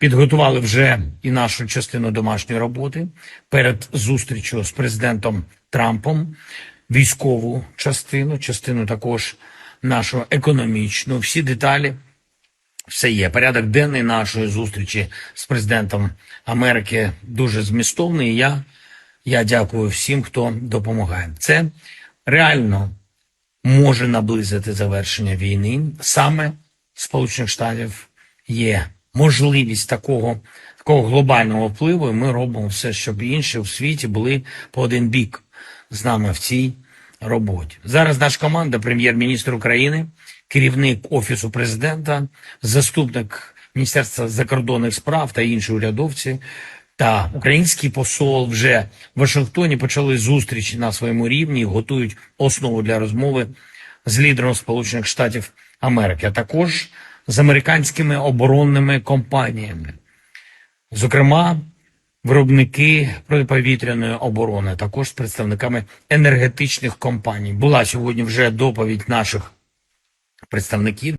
Підготували вже і нашу частину домашньої роботи перед зустрічю з президентом Трампом, військову частину, частину також нашу економічну. Всі деталі все є. Порядок денний нашої зустрічі з президентом Америки дуже змістовний. Я, я дякую всім, хто допомагає. Це реально може наблизити завершення війни. Саме Сполучених Штатів є можливість такого, такого глобального впливу. І ми робимо все, щоб інші у світі були по один бік з нами в цій роботі. Зараз наша команда, прем'єр-міністр України, керівник офісу президента, заступник Міністерства закордонних справ та інші урядовці. Та український посол вже в Вашингтоні почали зустрічі на своєму рівні, і готують основу для розмови з лідером Сполучених Штатів Америки, а також з американськими оборонними компаніями, зокрема, виробники протиповітряної оборони, також з представниками енергетичних компаній. Була сьогодні вже доповідь наших представників.